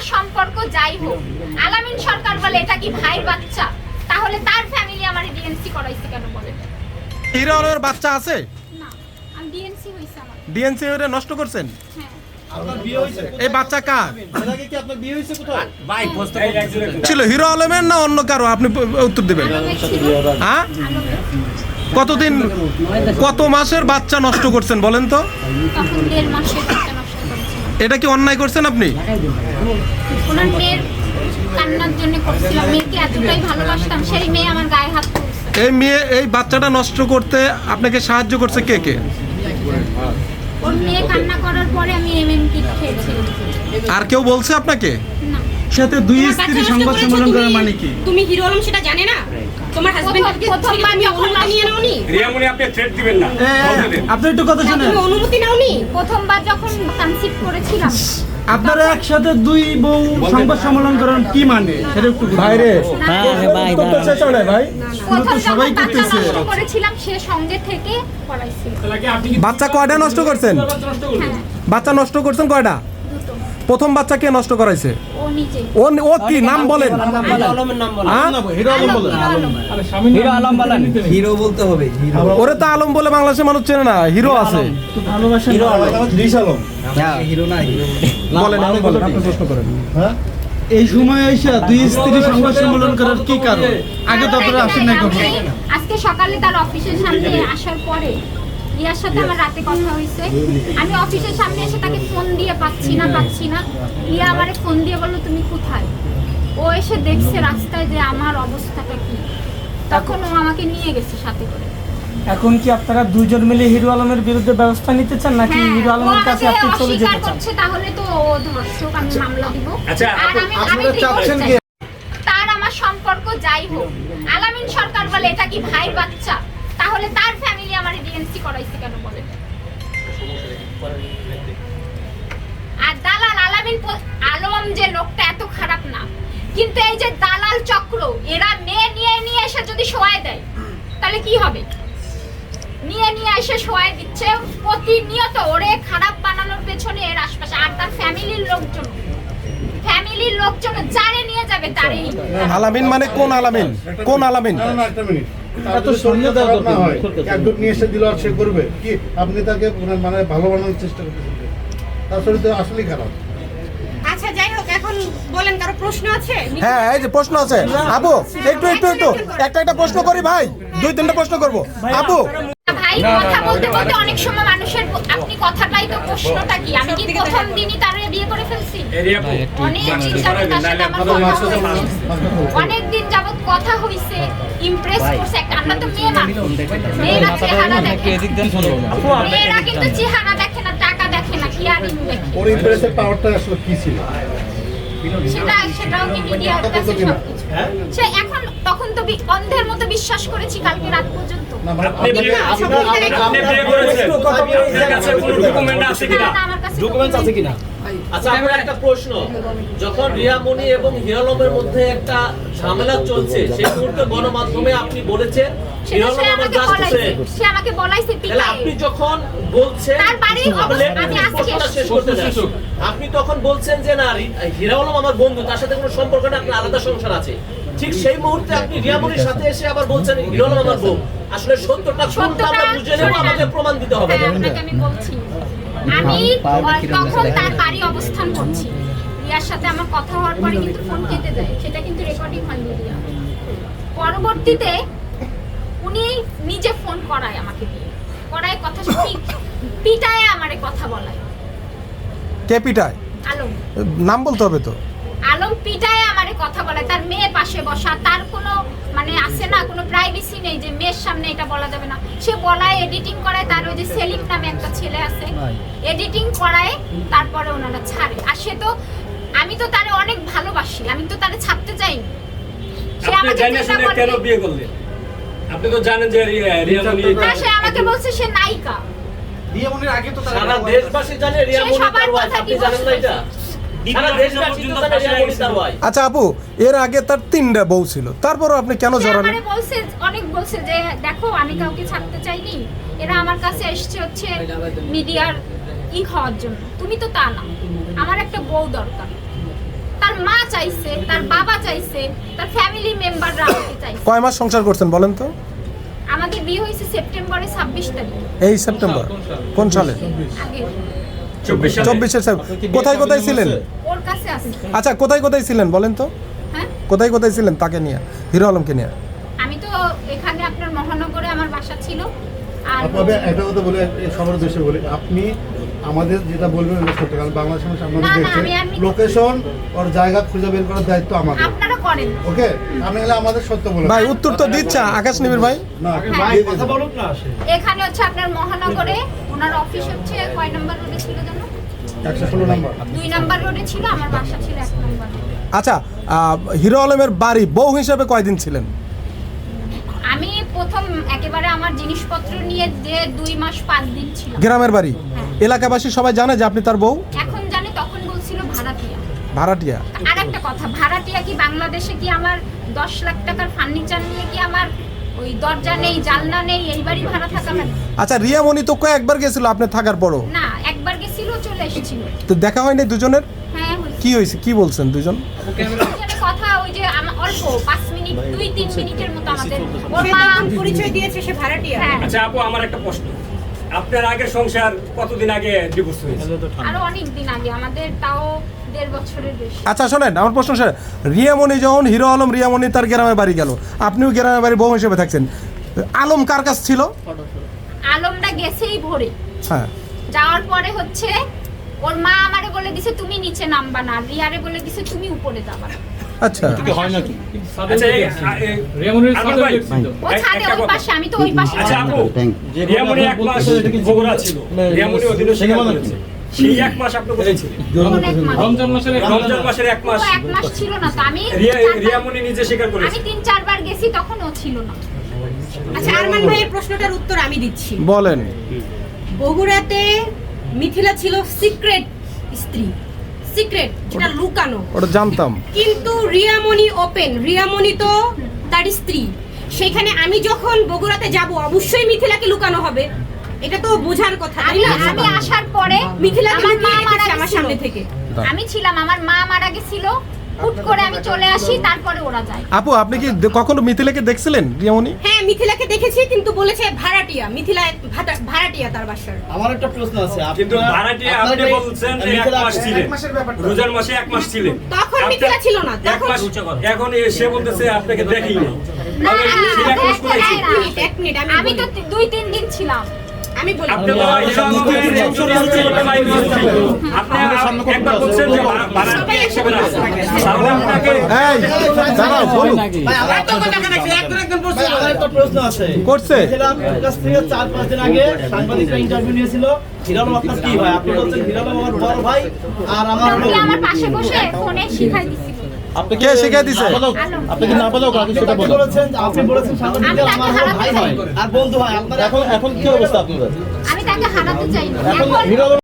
আমার সম্পর্ক যাই হোক আলামিন সরকার বলে এটা কি ভাইয়ের বাচ্চা? তাহলে তার ফ্যামিলি আমার ডিএনসি করাইছে কেন বলে হিরো আলমের বাচ্চা আছে? না আমি ডিএনসি হইছে আমার। ডিএনসি নষ্ট করছেন? হ্যাঁ। আপনার বিয়ে হয়েছে এই বাচ্চা কার? ছিল হিরো আলমের না অন্য কারও? আপনি উত্তর দেবেন। হ্যাঁ? কতদিন কত মাসের বাচ্চা নষ্ট করছেন বলেন তো? এটা কি অন্যায় করছেন আপনি? ওনার মেয়ের কান্নার জন্য করছিলাম। মেয়েকে এতটাই ভালোবাসতাম সেই মেয়ে আমার গায়ে হাত এই মেয়ে এই বাচ্চাটা নষ্ট করতে আপনাকে সাহায্য করছে কে কে? ওর মেয়ে কান্না করার পরে আমি এমএম কিট খেয়েছি। আর কেউ বলছে আপনাকে? না। সাথে দুই স্ত্রী সংবাদ সম্মেলন করার মানে কি? তুমি হিরো আলম সেটা জানে না? তোমার হাজবেন্ড প্রথমবার যখন অনুমতি নাওনি। রিয়ামণি আপনি থ্রেট দিবেন না। আপনি একটু কথা শুনেন। তুমি অনুমতি নাওনি। প্রথমবার যখন কনসিভ করেছিলাম। আপনারা একসাথে দুই বউ সংবাদ সম্মেলন করেন কি মানে? সেটা একটু করতে শেষ হয় ভাই প্রথম সবাই বাচ্চা করতেছে। নষ্ট করেছিলাম সে সঙ্গে থেকে বাচ্চা কয়টা নষ্ট করছেন? হ্যাঁ। বাচ্চা নষ্ট করছেন কয়টা? প্রথম বাচ্চা কে নষ্ট করাইছে? ও ও কি নাম বলেন? হিরো আলম বলেন। হিরো আলম বলেন। হিরো বলতে হবে ওরে তো আলম বলে বাংলাদেশের মানুষ চেনে না হিরো আছে। হিরো আলম। ত্রিশ আলম। হিরো না বলেন আপনি বলেন। আপনি প্রশ্ন করেন। হ্যাঁ? এই সময় এসে দুই স্ত্রী সংবাদ সম্মেলন করার কি কারণ? আগে তো আপনারা আসেন নাই কখনো। আজকে সকালে তার অফিসের সামনে আসার পরে রিয়ার সাথে আমার রাতে কথা হয়েছে। আমি অফিসের সামনে এসে তাকে ফোন দিয়ে পাচ্ছি না পাচ্ছি না। রিয়া আমারে ফোন দিয়ে বলল তুমি কোথায়? ও এসে দেখছে রাস্তায় যে আমার অবস্থাটা কি। তখন ও আমাকে নিয়ে গেছে সাথে করে। এখন কি আপনারা দুজন মিলে হিরো আলমের বিরুদ্ধে ব্যবস্থা নিতে চান নাকি হ্যাঁ, হিরো আলমের কাছে আপনি চলে যেতে চান? তাহলে তো ও ধর্ষক আমি মামলা দিব। আচ্ছা, আপনারা চাচ্ছেন কি? তার আমার সম্পর্ক যাই হোক। আলামিন সরকার বলে এটা কি ভাই বাচ্চা? তাহলে তার ফ্যামিলি আমার ডিএনসি করাইছে কেন বলে আর দালাল আলামিন আলম যে লোকটা এত খারাপ না। কিন্তু এই যে দালাল চক্র এরা মেয়ে নিয়ে নিয়ে এসে যদি শোয়ায় দেয় তাহলে কি হবে? নিয়ে নিয়ে এসে শোয়ায় দিচ্ছে প্রতিনিয়ত ওরে খারাপ বানানোর পেছনে এর আশপাশে। আর তার ফ্যামিলির লোকজন ফ্যামিলির লোকজন যারে নিয়ে যাবে তারই। আলামিন মানে কোন আলামিন? কোন আলামিন? এত সামনে না হয় নেই। নিয়ে এসে দিল আর সে করবে। কি আপনি তাকে মানে- মানে ভালো বানানোর চেষ্টা করতেছেন তার শরীর তো আসলেই খারাপ। আচ্ছা যাই হোক এখন বলেন কারও প্রশ্ন আছে? হ্যাঁ এই যে প্রশ্ন আছে। আপু একটু একটু একটু। একটা একটা প্রশ্ন করি ভাই। দুই তিনটা প্রশ্ন করব। আপু। কথা বলতে বলতে অনেক সময় মানুষের আপনি কথাটাই তো প্রশ্নটা কি? আমি কি প্রথম দিনই তার বিয়ে করে ফেলছি? অনেক দিন যাবত তার সাথে আমার কথা হয়েছে। অনেক দিন যাবত কথা হইছে ইমপ্রেস করছে একটা। আমরা তো মেয়ে মানুষ মেয়েরা চেহারা দেখে মেয়েরা কিন্তু চেহারা দেখে না টাকা দেখে না হিয়ারিং দেখে ওর ইমপ্রেসের পাওয়ারটা আসলে কি ছিল? সেটা সেটাও কি মিডিয়ার কাছে সবকিছু? সে এখন তখন তো অন্ধের মতো বিশ্বাস করেছি কালকে রাত পর্যন্ত। না মানে না, ডকুমেন্টস আছে কিনা? আচ্ছা আমার একটা প্রশ্ন। যখন রিয়ামণি এবং হিরালমের মধ্যে একটা ঝামেলা চলছে সেই মুহূর্তে গণমাধ্যমে আপনি বলেছেন হিরালম আমার জাস্ট ফ্রেন্ড সে আমাকে বলাইছে তাহলে আপনি যখন বলছেন তার বাড়ি আমি আজকে শেষ। করতে আপনি তখন বলছেন যে না রি- হিরালম আমার বন্ধু তার সাথে কোনো সম্পর্ক নেই আপনার আলাদা সংসার আছে। ঠিক সেই মুহূর্তে আপনি রিয়ামণির সাথে এসে আবার বলছেন হিরালম আমার বউ। আসলে সত্যটা কোনটা আমরা বুঝে নেব আমাদের প্রমাণ দিতে হবে। হ্যাঁ, আমি বলছি। আমি তখন তার বাড়ি অবস্থান করছি? রিয়ার সাথে আমার কথা হওয়ার পরে কিন্তু ফোন কেটে দেয়। সেটা কিন্তু রেকর্ডিং হয়নি রিয়া। পরবর্তীতে উনি নিজে ফোন করায় আমাকে দিয়ে। করায় কথা শুনি পিটায় আমারে কথা বলায়। কে পিটায়? আলম। নাম বলতে হবে তো? আলম পিটায় আমারে কথা বলে তার মেয়ে পাশে বসা তার কোনো মানে আছে না কোনো প্রাইভেসি নেই যে মেয়ের সামনে এটা বলা যাবে না। সে বলায় এডিটিং করায় তার ওই যে সেলিম নামে একটা ছেলে আছে এডিটিং করায় তারপরে ওনারা ছাড়ে। আর সে তো আমি তো তারে অনেক ভালোবাসি আমি তো তারে ছাড়তে চাইনি। সে আপনি আমাকে কেন বিয়ে করলেন আপনি তো জানেন যে রিয়া- হ্যাঁ, সে আমাকে বলছে সে নায়িকা। বিয়েমনির আগে তো সারা দেশবাসী জানে রিয়ামণি সবার তার ওয়াইফ কথা আপনি জানেন না এটা? আচ্ছা আপু এর আগে তার তিনটা বউ ছিল। তারপরও আপনি কেন সে জড়ালেন? আমারে বলছে অনেক বলছে যে দেখো আমি কাউকে ছাড়তে চাইনি। এরা আমার কাছে এসছে হচ্ছে মিডিয়ার ই হওয়ার জন্য। তুমি তো তা না। আমার একটা বউ দরকার। তার মা চাইছে তার বাবা চাইছে তার ফ্যামিলি মেম্বাররা আমাকে চাইছে। কয় মাস সংসার করছেন বলেন তো? আমাদের বিয়ে হয়েছে সেপ্টেম্বরে ছাব্বিশ তারিখ। এই সেপ্টেম্বর কোন সালে? আগে চব্বিশ। চব্বিশের কোথায় কোথায় ছিলেন? ওর কাছে আছে। আচ্ছা কোথায় কোথায় ছিলেন বলেন তো? হ্যাঁ? কোথায় কোথায় ছিলেন তাকে নিয়ে? হিরো আলমকে নিয়ে। আমি তো এখানে আপনার মহানগরে আমার বাসা ছিল। আপনাদের একটা কথা বলে সবার উদ্দেশ্যে বলি আপনি আমাদের যেটা বলবেন ওটা সত্য কারণ বাংলাদেশ মানুষ আপনাদের দেখছে। আমি- আমি- লোকেশন ওর জায়গা খুঁজে বের করার দায়িত্ব আমাদের। আপনারা করেন। ওকে? আপনি হলে আমাদের সত্য বলে ভাই উত্তর তো দিচ্ছে আকাশ নিবির ভাই। না হ্যাঁ। দিয়ে দিন। না এখানে হচ্ছে আপনার মহানগরে ওনার অফিস হচ্ছে কয় নম্বর রোডে ছিল জানো? একশো ষোলো নাম্বার দুই নাম্বার রোডে ছিল আমার বাসা ছিল এক নম্বর আচ্ছা হিরো আলমের বাড়ি বউ হিসেবে কয়দিন ছিলেন? আমি প্রথম একেবারে আমার জিনিসপত্র নিয়ে যে দুই মাস পাঁচ দিন ছিল গ্রামের বাড়ি? এলাকাবাসী সবাই জানে যে আপনি তার বউ? এখন জানে তখন বলছিল ভাড়াটিয়া। ভাড়াটিয়া। আর একটা কথা ভাড়াটিয়া কি বাংলাদেশে কি আমার দশ লাখ টাকার ফার্নিচার নিয়ে কি আমার ওই দরজা নেই জানলা নেই এই বাড়ি ভাড়া থাকা লাগে আচ্ছা রিয়ামণি তো কয়েকবার গেছিল আপনি থাকার পরও? না একবার গেছিল চলে এসেছিল। তো দেখা হয়নি দুজনের? হ্যাঁ হয়েছে। কি হয়েছে? কি বলছেন দুজন? দুজনের কথা ওই যে আমা- অল্প পাঁচ মিনিট দুই তিন মিনিটের মতো আমাদের। ওর সে মা পরিচয় দিয়েছে সে ভাড়াটিয়া। হ্যাঁ। আচ্ছা আপু আমার একটা প্রশ্ন। আপনার আগের সংসার কতদিন আগে ডিভোর্স হয়েছে? আরও অনেক দিন আগে আমাদের তাও আচ্ছা শোনেন আমার প্রশ্ন স্যার রিয়ামণি যখন হিরো আলম রিয়ামণি তার গ্রামের বাড়ি গেল আপনিও গ্রামের বাড়ি বউ হিসেবে থাকছেন। আলম কার কাছ ছিল? আলমটা গেছেই ভোরে। হ্যাঁ। যাওয়ার পরে হচ্ছে ওর মা আমারে বলে দিছে তুমি নিচে নামবা না। রিয়ারে বলে দিছে তুমি উপরে যাবা আচ্ছা। এই- এই- আনোয়ার ভাই, ও ছাদে ওই পাশে আমি তো ওই পাশে আপু রিয়ামণি এক মাস বগুড়া ছিল। রিয়ামণি অধীনে স্বীকার করেছে সেই এক মাস আপনি কোথায় ছিলেন। রমজান মাসের এক মাস। এক মাস। ছিল না তো। আমি রিয়া রিয়ামণি নিজে স্বীকার আমি তিন চারবার গেছি তখন ও ছিল না। আচ্ছা আরমান ভাইয়ের প্রশ্নটার উত্তর আমি দিচ্ছি। বলেন। বগুড়াতে মিথিলা ছিল সিক্রেট স্ত্রী। সিক্রেট যেটা লুকানো। ওটা জানতাম। কিন্তু রিয়ামণি ওপেন রিয়ামণি তো তার স্ত্রী। সেখানে আমি যখন বগুড়াতে যাব অবশ্যই মিথিলাকে লুকানো হবে। এটা তো বোঝার কথা আমি আমি আসার পরে মিথিলাকে আমার মা মারা আমার সামনে থেকে। আমি ছিলাম আমার মা মারা গেছিল হুট করে আমি চলে আসি তারপরে ওরা যায়। আপু আপনি কি কখনো মিথিলাকে দেখছিলেন রিয়ামণি? হ্যাঁ মিথিলাকে দেখেছি কিন্তু বলেছে ভাড়াটিয়া মিথিলা ভাড়াটিয়া তার বাসার। আমার একটা প্রশ্ন আছে কিন্তু ভাড়াটিয়া আপনি বলছেন যে এক মাস ছিলেন। রোজার মাসে এক মাস ছিলেন। তখন মিথিলা ছিল না, এক তখন- মাস এখন সে বলতেছে আপনাকে দেখেই নাই না, তাহলে না, সে এক মাস এক কোথায় ছিল? মিনিট, মিনিট, এক মিনিট আমি আমি তো দুই তিন দিন ছিলাম। আমি বলি। করছে। কাছ চার পাঁচ দিন আগে সাংবাদিকরা ইন্টারভিউ নিয়েছিল। হিরালম আপনার কি ভাই? আপনি বলছেন হিরালম আমার বড় ভাই আর আমার আমার পাশে বসে ফোনে শিখাই দিছিল আপনি কে শিখাই দিছে? আপনি কি না বলেও কাকে সেটা বলেছেন আপনি বলেছেন আমার ভাই হয়। আর বন্ধু হয়। আপনার এখন এখন কি অবস্থা আপনাদের? আমি তাকে হারাতে চাই না